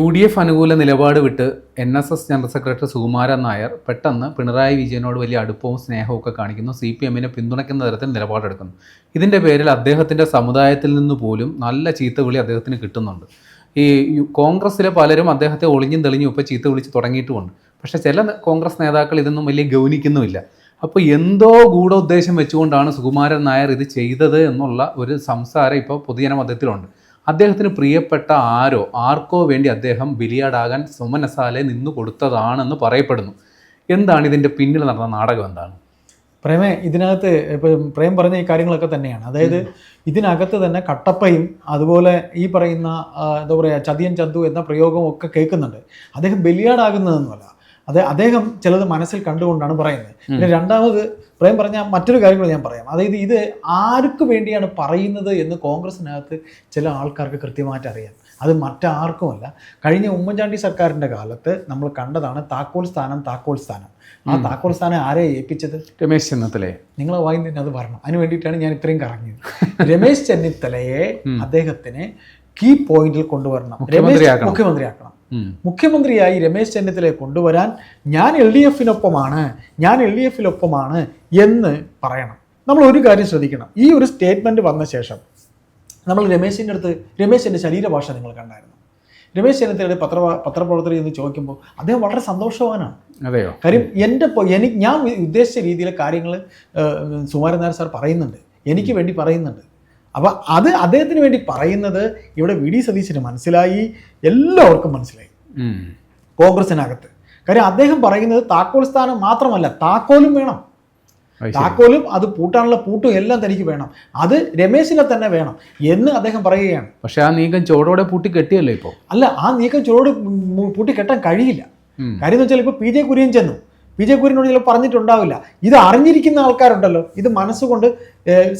U D F അനുകൂല നിലപാട് വിട്ട് N S S general secretary Sukumaran Nair പെട്ടെന്ന് പിണറായി വിജയനോട് വലിയ അടുപ്പവും സ്നേഹവും ഒക്കെ കാണിക്കുന്നു. സി പി എമ്മിനെ പിന്തുണയ്ക്കുന്ന തരത്തിൽ നിലപാടെടുക്കുന്നു. ഇതിന്റെ പേരിൽ അദ്ദേഹത്തിന്റെ സമുദായത്തിൽ നിന്ന് പോലും നല്ല ചീത്തവിളി അദ്ദേഹത്തിന് കിട്ടുന്നുണ്ട്. ഈ കോൺഗ്രസ്സിലെ പലരും അദ്ദേഹത്തെ ഒളിഞ്ഞും തെളിഞ്ഞും ഇപ്പോൾ ചീത്ത വിളിച്ച് തുടങ്ങിയിട്ടുമുണ്ട്. പക്ഷേ ചില കോൺഗ്രസ് നേതാക്കൾ ഇതൊന്നും വലിയ ഗൗനിക്കുന്നുമില്ല. അപ്പോൾ എന്തോ ഗൂഢോദ്ദേശം വെച്ചുകൊണ്ടാണ് സുകുമാരൻ നായർ ഇത് ചെയ്തത് എന്നുള്ള ഒരു സംസാരം ഇപ്പോൾ പൊതുജനമധ്യത്തിലുണ്ട് അദ്ദേഹത്തിന് പ്രിയപ്പെട്ട ആരോ ആർക്കോ വേണ്ടി അദ്ദേഹം ബലിയാടാകാൻ സുമനസാലെ നിന്നു കൊടുത്തതാണെന്ന് പറയപ്പെടുന്നു. എന്താണ് ഇതിന്റെ പിന്നിൽ നടന്ന നാടകം എന്താണ്? പ്രേമേ ഇതിനകത്ത് ഇപ്പം പ്രേം പറഞ്ഞ ഈ കാര്യങ്ങളൊക്കെ തന്നെയാണ്. അതായത് ഇതിനകത്ത് തന്നെ കട്ടപ്പയും അതുപോലെ ഈ പറയുന്ന എന്താ പറയുക ചതിയൻ ചന്തു എന്ന പ്രയോഗവും ഒക്കെ കേൾക്കുന്നുണ്ട്. അദ്ദേഹം ബലിയാടാകുന്നതെന്നല്ല അത് അദ്ദേഹം ചിലത് മനസ്സിൽ കണ്ടുകൊണ്ടാണ് പറയുന്നത്. പിന്നെ രണ്ടാമത് പ്രേം പറഞ്ഞ മറ്റൊരു കാര്യം കൂടി ഞാൻ പറയാം. അതായത് ഇത് ആർക്ക് വേണ്ടിയാണ് പറയുന്നത് എന്ന് കോൺഗ്രസിനകത്ത് ചില ആൾക്കാർക്ക് കൃത്യമായിട്ട് അറിയാം. അത് മറ്റാർക്കുമല്ല കഴിഞ്ഞ ഉമ്മൻചാണ്ടി സർക്കാരിന്റെ കാലത്ത് നമ്മൾ കണ്ടതാണ് താക്കോൽ സ്ഥാനം താക്കോൽ സ്ഥാനം. ആ താക്കോൽ സ്ഥാനം ആരെ ഏൽപ്പിച്ചത്? രമേശ് ചെന്നിത്തലയെ. നിങ്ങൾ വായി തന്നെ അത് പറഞ്ഞു അതിന് വേണ്ടിയിട്ടാണ് ഞാൻ ഇത്രയും കറങ്ങിയത്. രമേശ് ചെന്നിത്തലയെ അദ്ദേഹത്തിന് കീ പോയിന്റിൽ കൊണ്ടുവരണം. രമേശ് മുഖ്യമന്ത്രിയാക്കണം. മുഖ്യമന്ത്രിയായി രമേശ് ചെന്നിത്തലയെ കൊണ്ടുവരാൻ ഞാൻ എൽ ഡി എഫിനൊപ്പമാണ് ഞാൻ എൽ ഡി എഫിനൊപ്പമാണ് എന്ന് പറയണം. നമ്മൾ ഒരു കാര്യം ശ്രദ്ധിക്കണം. ഈ ഒരു സ്റ്റേറ്റ്മെന്റ് വന്ന ശേഷം നമ്മൾ രമേശിന്റെ അടുത്ത് രമേശിന്റെ ശരീരഭാഷ നിങ്ങൾ കണ്ടായിരുന്നു. രമേശ് ചെന്നിത്തലയുടെ പത്ര പത്രപ്രവർത്തകർ എന്ന് ചോദിക്കുമ്പോൾ അദ്ദേഹം വളരെ സന്തോഷവാനാണ്. അതെയോ? കാര്യം എന്റെ എനിക്ക് ഞാൻ ഉദ്ദേശിച്ച രീതിയിലെ കാര്യങ്ങൾ സുമാരൻ നായർ സാർ പറയുന്നുണ്ട്. എനിക്ക് വേണ്ടി പറയുന്നുണ്ട്. അപ്പം അത് അദ്ദേഹത്തിന് വേണ്ടി പറയുന്നത് ഇവിടെ വി ഡി സതീശന് മനസ്സിലായി എല്ലാവർക്കും മനസ്സിലായി. കോൺഗ്രസിനകത്ത്. കാര്യം അദ്ദേഹം പറയുന്നത് താക്കോൽ സ്ഥാനം മാത്രമല്ല താക്കോലും വേണം. താക്കോലും അത് പൂട്ടാനുള്ള പൂട്ടും എല്ലാം തനിക്ക് വേണം. അത് രമേശിനെ തന്നെ വേണം എന്ന് അദ്ദേഹം പറയുകയാണ്. പക്ഷെ ആ നീക്കം ചോടോടെ പൂട്ടി കെട്ടിയല്ലോ ഇപ്പോൾ അല്ല ആ നീക്കം ചുവട് പൂട്ടി കെട്ടാൻ കഴിയില്ല. കാര്യം എന്ന് വെച്ചാൽ ഇപ്പോൾ പി ജെ കുര്യൻ ചെന്നു. ജെ ചിലപ്പോൾ പറഞ്ഞിട്ടുണ്ടാവില്ല. ഇത് അറിഞ്ഞിരിക്കുന്ന ആൾക്കാരുണ്ടല്ലോ. ഇത് മനസ്സുകൊണ്ട്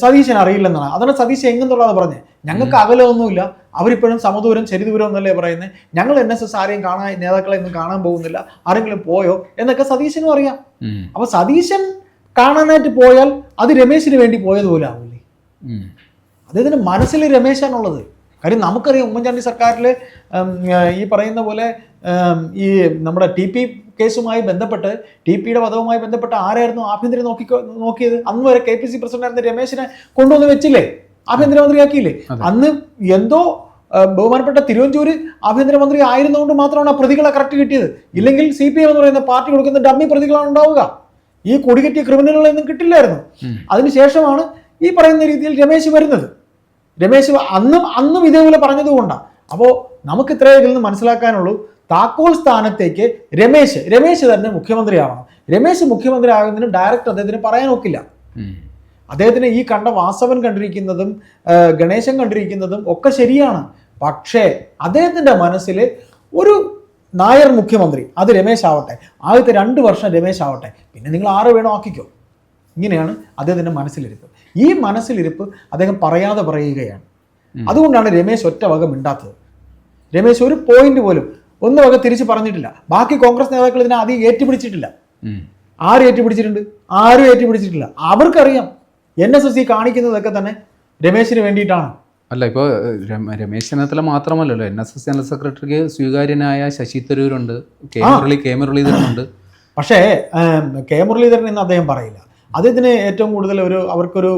സതീശൻ അറിയില്ലെന്നാണ്. അതാണ് സതീശൻ എങ്ങെന്നുള്ളത് പറഞ്ഞത് ഞങ്ങൾക്ക് അകലമൊന്നുമില്ല. അവരിപ്പോഴും സമദൂരം ചരിദൂരം എന്നല്ലേ പറയുന്നത് ഞങ്ങൾ എൻ എസ് എസ് ആരെയും കാണാൻ നേതാക്കളെ ഒന്നും കാണാൻ പോകുന്നില്ല. ആരെങ്കിലും പോയോ എന്നൊക്കെ സതീശനും അറിയാം. അപ്പൊ സതീശൻ കാണാനായിട്ട് പോയാൽ അത് രമേശിന് വേണ്ടി പോയതുപോലെ ആവില്ലേ. അദ്ദേഹത്തിന് മനസ്സിൽ രമേശാണുള്ളത്. കാര്യം നമുക്കറിയാം ഉമ്മൻചാണ്ടി സർക്കാരിൽ ഈ പറയുന്ന പോലെ ഈ നമ്മുടെ ടി പി കേസുമായി ബന്ധപ്പെട്ട് ടി പിയുടെ വധവുമായി ബന്ധപ്പെട്ട് ആരായിരുന്നു ആഭ്യന്തരം നോക്കി നോക്കിയത്? അന്ന് വരെ കെ പി സി പ്രസിഡന്റ് രമേശിനെ കൊണ്ടുവന്ന് വെച്ചില്ലേ? ആഭ്യന്തരമന്ത്രിയാക്കിയില്ലേ. അന്ന് എന്തോ ബഹുമാനപ്പെട്ട തിരുവഞ്ചൂര് ആഭ്യന്തരമന്ത്രി ആയിരുന്നുകൊണ്ട് മാത്രമാണ് ആ പ്രതികളെ കറക്റ്റ് കിട്ടിയത്. ഇല്ലെങ്കിൽ സി പി എം എന്ന് പറയുന്ന പാർട്ടി കൊടുക്കുന്ന ഡമ്മി പ്രതികളാണ് ഉണ്ടാവുക. ഈ കൊടികെട്ടിയ ക്രിമിനലുകളൊന്നും കിട്ടില്ലായിരുന്നു. അതിനുശേഷമാണ് ഈ പറയുന്ന രീതിയിൽ രമേശ് വരുന്നത്. രമേശ് അന്നും അന്നും ഇതേപോലെ പറഞ്ഞതുകൊണ്ടാണ്. അപ്പോൾ നമുക്ക് ഇത്രയേ ഇതിൽ നിന്ന് മനസ്സിലാക്കാനുള്ളൂ. താക്കോൽ സ്ഥാനത്തേക്ക് രമേശ് രമേശ് തന്നെ മുഖ്യമന്ത്രിയാവണം. രമേശ് മുഖ്യമന്ത്രി ആകുന്നതിന് ഡയറക്റ്റ് അദ്ദേഹത്തിന് പറയാൻ ഒക്കില്ല. അദ്ദേഹത്തിന് ഈ കണ്ട വാസവൻ കണ്ടിരിക്കുന്നതും ഗണേശൻ കണ്ടിരിക്കുന്നതും ഒക്കെ ശരിയാണ്. പക്ഷേ അദ്ദേഹത്തിന്റെ മനസ്സിൽ ഒരു നായർ മുഖ്യമന്ത്രി അത് രമേശ് ആവട്ടെ. ആദ്യത്തെ രണ്ട് വർഷം രമേശ് ആവട്ടെ. പിന്നെ നിങ്ങൾ ആറ് വേണോ ആക്കിക്കോ. ഇങ്ങനെയാണ് അദ്ദേഹത്തിന്റെ മനസ്സിലിരിപ്പ്. ഈ മനസ്സിലിരിപ്പ് അദ്ദേഹം പറയാതെ പറയുകയാണ്. അതുകൊണ്ടാണ് രമേശ് ഒറ്റ വക മിണ്ടാത്തത്. രമേശ് ഒരു പോയിന്റ് പോലും ഒന്നും വക തിരിച്ച് പറഞ്ഞിട്ടില്ല. ബാക്കി കോൺഗ്രസ് നേതാക്കൾ ഇതിനെ അധികം ഏറ്റുപിടിച്ചിട്ടില്ല. ആരും ഏറ്റുപിടിച്ചിട്ടുണ്ട്? ആരും ഏറ്റുപിടിച്ചിട്ടില്ല. അവർക്കറിയാം. എൻ എസ് എസ് സി കാണിക്കുന്നതൊക്കെ തന്നെ രമേശിന് വേണ്ടിയിട്ടാണ്. അല്ല ഇപ്പോൾ രമേശ് ചെന്നിത്തല മാത്രമല്ലല്ലോ. എൻ എസ് എസ് ജനറൽ സെക്രട്ടറിക്ക് സ്വീകാര്യനായ ശശി തരൂരുണ്ട്. കെ. മുരളി കെ. മുരളീധരനുണ്ട്. പക്ഷേ കെ. മുരളീധരൻ എന്ന് അദ്ദേഹം പറയില്ല. അദ്ദേഹത്തിന് ഏറ്റവും കൂടുതൽ ഒരു അവർക്കൊരു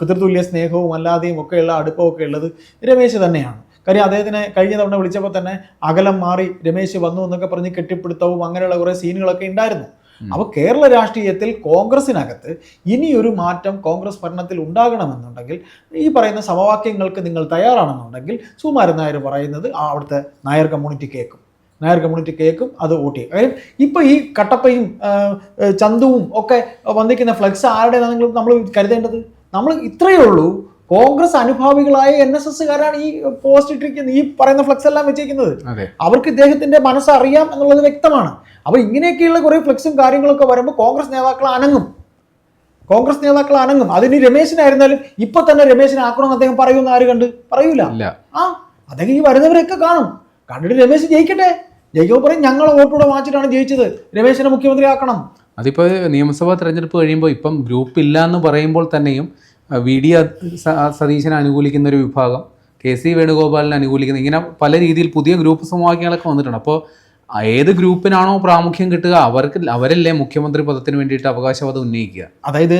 പിതൃതുല്യ സ്നേഹവും അല്ലാതെയും ഒക്കെയുള്ള അടുപ്പമൊക്കെ ഒക്കെ ഉള്ളത് രമേശ് തന്നെയാണ്. കാര്യം അദ്ദേഹത്തിനെ കഴിഞ്ഞ തവണ വിളിച്ചപ്പോൾ തന്നെ അകലം മാറി രമേശ് വന്നു എന്നൊക്കെ പറഞ്ഞ് കെട്ടിപ്പിടുത്തവും അങ്ങനെയുള്ള കുറേ സീനുകളൊക്കെ ഉണ്ടായിരുന്നു. അപ്പോൾ കേരള രാഷ്ട്രീയത്തിൽ കോൺഗ്രസിനകത്ത് ഇനിയൊരു മാറ്റം കോൺഗ്രസ് ഭരണത്തിൽ ഉണ്ടാകണമെന്നുണ്ടെങ്കിൽ ഈ പറയുന്ന സമവാക്യങ്ങൾക്ക് നിങ്ങൾ തയ്യാറാണെന്നുണ്ടെങ്കിൽ സുമാരൻ നായർ പറയുന്നത് അവിടുത്തെ നായർ കമ്മ്യൂണിറ്റി കേൾക്കും നായർ കമ്മ്യൂണിറ്റി കേൾക്കും അത് വോട്ട് ചെയ്യും. കാര്യം ഇപ്പോൾ ഈ കട്ടപ്പയും ചന്തുവും ഒക്കെ വന്നിരിക്കുന്ന ഫ്ലെക്സ് ആരുടെ നമ്മൾ കരുതേണ്ടത്? നമ്മൾ ഇത്രയേ ഉള്ളൂ കോൺഗ്രസ് അനുഭാവികളായ എൻ എസ് എസ്സുകാരാണ് ഈ പോസ്റ്റ് ഇട്ടിരിക്കുന്നത് ഈ പറയുന്ന ഫ്ലക്സ് എല്ലാം വെച്ചിരിക്കുന്നത് അവർക്ക് ഇദ്ദേഹത്തിന്റെ മനസ്സ് അറിയാം എന്നുള്ളത് വ്യക്തമാണ്. അപ്പോൾ ഇങ്ങനെയൊക്കെയുള്ള കുറേ ഫ്ലക്സും കാര്യങ്ങളൊക്കെ വരുമ്പോൾ കോൺഗ്രസ് നേതാക്കൾ അനങ്ങും. കോൺഗ്രസ് നേതാക്കൾ അനങ്ങും. അതിന് രമേശിനായിരുന്നാലും ഇപ്പൊ തന്നെ രമേശിനെ ആക്കണമെന്ന് അദ്ദേഹം പറയുമെന്ന് ആര് കണ്ട്? പറയൂല. ആ അദ്ദേഹം ഈ വരുന്നവരെയൊക്കെ കാണും. കണ്ടിട്ട് രമേശ് ജയിക്കട്ടെ. ജയിക്കുമ്പോൾ പറയും ഞങ്ങളെ വോട്ടൂടെ വാങ്ങിച്ചിട്ടാണ് ജയിച്ചത്. രമേശിനെ മുഖ്യമന്ത്രി ആക്കണം അതിപ്പോൾ നിയമസഭാ തെരഞ്ഞെടുപ്പ് കഴിയുമ്പോൾ ഇപ്പം ഗ്രൂപ്പ് ഇല്ല എന്ന് പറയുമ്പോൾ തന്നെയും വി ഡി സതീശനെ അനുകൂലിക്കുന്ന ഒരു വിഭാഗം കെ സി വേണുഗോപാലിനെ അനുകൂലിക്കുന്ന ഇങ്ങനെ പല രീതിയിൽ പുതിയ ഗ്രൂപ്പ് സമവാക്യങ്ങളൊക്കെ വന്നിട്ടുണ്ട്. അപ്പോൾ ഏത് ഗ്രൂപ്പിനാണോ പ്രാമുഖ്യം കിട്ടുക അവർക്ക് അവരല്ലേ മുഖ്യമന്ത്രി പദത്തിന് വേണ്ടിയിട്ട് അവകാശവാദം ഉന്നയിക്കുക? അതായത്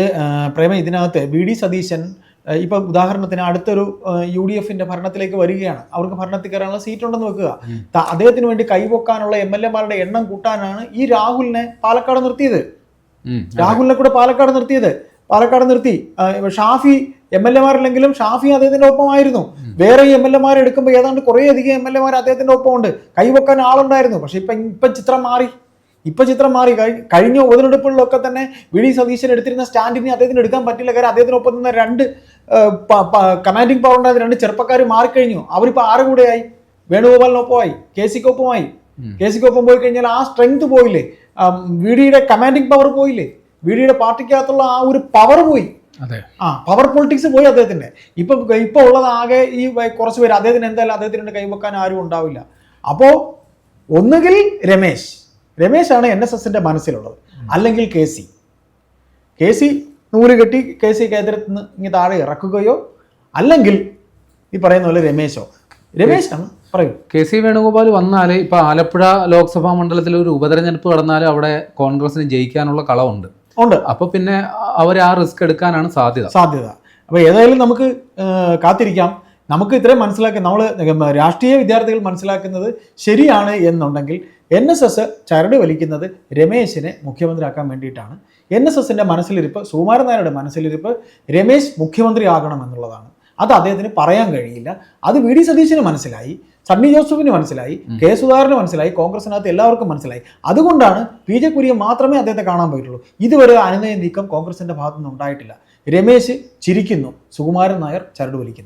പ്രേമ ഇതിനകത്ത് വി ഡി സതീശൻ ഇപ്പം ഉദാഹരണത്തിന് അടുത്തൊരു യു ഡി എഫിന്റെ ഭരണത്തിലേക്ക് വരികയാണ്. അവർക്ക് ഭരണത്തിൽ കയറാനുള്ള സീറ്റ് ഉണ്ടെന്ന് വെക്കുക. അദ്ദേഹത്തിന് വേണ്ടി കൈവക്കാനുള്ള എം എൽ എമാരുടെ എണ്ണം കൂട്ടാനാണ് ഈ രാഹുലിനെ പാലക്കാട് നിർത്തിയത്. രാഹുലിനെ കൂടെ പാലക്കാട് നിർത്തിയത്. പാലക്കാട് നിർത്തി. ഷാഫി എം എൽ എമാരില്ലെങ്കിലും ഷാഫി അദ്ദേഹത്തിന്റെ ഒപ്പമായിരുന്നു. വേറെ എം എൽ എമാരെ എടുക്കുമ്പോൾ ഏതാണ്ട് കുറേ അധികം എം എൽ എമാർ അദ്ദേഹത്തിന്റെ ഒപ്പമുണ്ട്. കൈവക്കാൻ ആളുണ്ടായിരുന്നു. പക്ഷെ ഇപ്പൊ ഇപ്പൊ ചിത്രം മാറി. ഇപ്പൊ ചിത്രം മാറി. കഴി- കഴിഞ്ഞ ഉപതെരഞ്ഞെടുപ്പുകളിലൊക്കെ തന്നെ വി ഡി സതീശൻ എടുത്തിരുന്ന സ്റ്റാൻഡിനെ അദ്ദേഹത്തിന് എടുക്കാൻ പറ്റില്ല. കാര്യം അദ്ദേഹത്തിനൊപ്പം നിന്ന രണ്ട് കമാൻഡിംഗ് പവർ ഉണ്ടായിരുന്ന രണ്ട് ചെറുപ്പക്കാർ മാറിക്കഴിഞ്ഞു. അവരിപ്പോൾ ആറ് കൂടെയായി. വേണുഗോപാലിനൊപ്പമായി കെ സിക്കൊപ്പമായി. കെ സിക്കൊപ്പം പോയി കഴിഞ്ഞാൽ ആ സ്ട്രെങ്ത് പോയില്ലേ? വി ഡിയുടെ കമാൻഡിംഗ് പവർ പോയില്ലേ? വി ഡിയുടെ പാർട്ടിക്കകത്തുള്ള ആ ഒരു പവർ പോയി. അതെ. ആ പവർ പൊളിറ്റിക്സ് പോയി അദ്ദേഹത്തിന്റെ. ഇപ്പൊ ഇപ്പൊ ഉള്ളത് ആകെ ഈ കുറച്ച് പേര് അദ്ദേഹത്തിന് എന്തായാലും അദ്ദേഹത്തിന് കൈവക്കാൻ ആരും ഉണ്ടാവില്ല. അപ്പോ ഒന്നുകിൽ രമേശ്. രമേശ് ആണ് എൻ എസ് എസിന്റെ മനസ്സിലുള്ളത് അല്ലെങ്കിൽ കെ സി കെ സി നൂൽ കെട്ടി കെ സി കേന്ദ്രത്തിൽ നിന്ന് ഇങ്ങനെ താഴെ ഇറക്കുകയോ അല്ലെങ്കിൽ ഈ പറയുന്ന പോലെ രമേശോ. രമേശാണ് പറയൂ. കെ സി വേണുഗോപാൽ വന്നാൽ ഇപ്പോൾ ആലപ്പുഴ ലോക്സഭാ മണ്ഡലത്തിൽ ഒരു ഉപതെരഞ്ഞെടുപ്പ് കടന്നാൽ അവിടെ കോൺഗ്രസിന് ജയിക്കാനുള്ള കളവുണ്ട്. ഉണ്ട്. അപ്പോൾ പിന്നെ അവർ ആ റിസ്ക് എടുക്കാനാണ് സാധ്യത. സാധ്യത. അപ്പോൾ ഏതായാലും നമുക്ക് കാത്തിരിക്കാം. നമുക്ക് ഇത്രയും മനസ്സിലാക്കി നമ്മൾ രാഷ്ട്രീയ വിദ്യാർത്ഥികൾ മനസ്സിലാക്കുന്നത് ശരിയാണ് എന്നുണ്ടെങ്കിൽ എൻ എസ് എസ് ചരട് വലിക്കുന്നത് രമേശിനെ മുഖ്യമന്ത്രിയാക്കാൻ വേണ്ടിയിട്ടാണ്. എൻ എസ് എസിന്റെ മനസ്സിലിരിപ്പ് സുകുമാരൻ നായരുടെ മനസ്സിലിരിപ്പ് രമേശ് മുഖ്യമന്ത്രി ആകണം എന്നുള്ളതാണ്. അത് അദ്ദേഹത്തിന് പറയാൻ കഴിയില്ല. അത് വി. ഡി. സതീശന് മനസ്സിലായി. സണ്ണി ജോസഫിന് മനസ്സിലായി കെ സുധാകരന് മനസ്സിലായി കോൺഗ്രസിനകത്ത് എല്ലാവർക്കും മനസ്സിലായി. അതുകൊണ്ടാണ് പി ജെ കുര്യൻ മാത്രമേ അദ്ദേഹത്തെ കാണാൻ പോയിട്ടുള്ളൂ. ഇതുവരെ അനുനയ നീക്കം കോൺഗ്രസിന്റെ ഭാഗത്തുനിന്ന് ഉണ്ടായിട്ടില്ല. രമേശ് ചിരിക്കുന്നു. സുകുമാരൻ നായർ ചരട് വലിക്കുന്നു.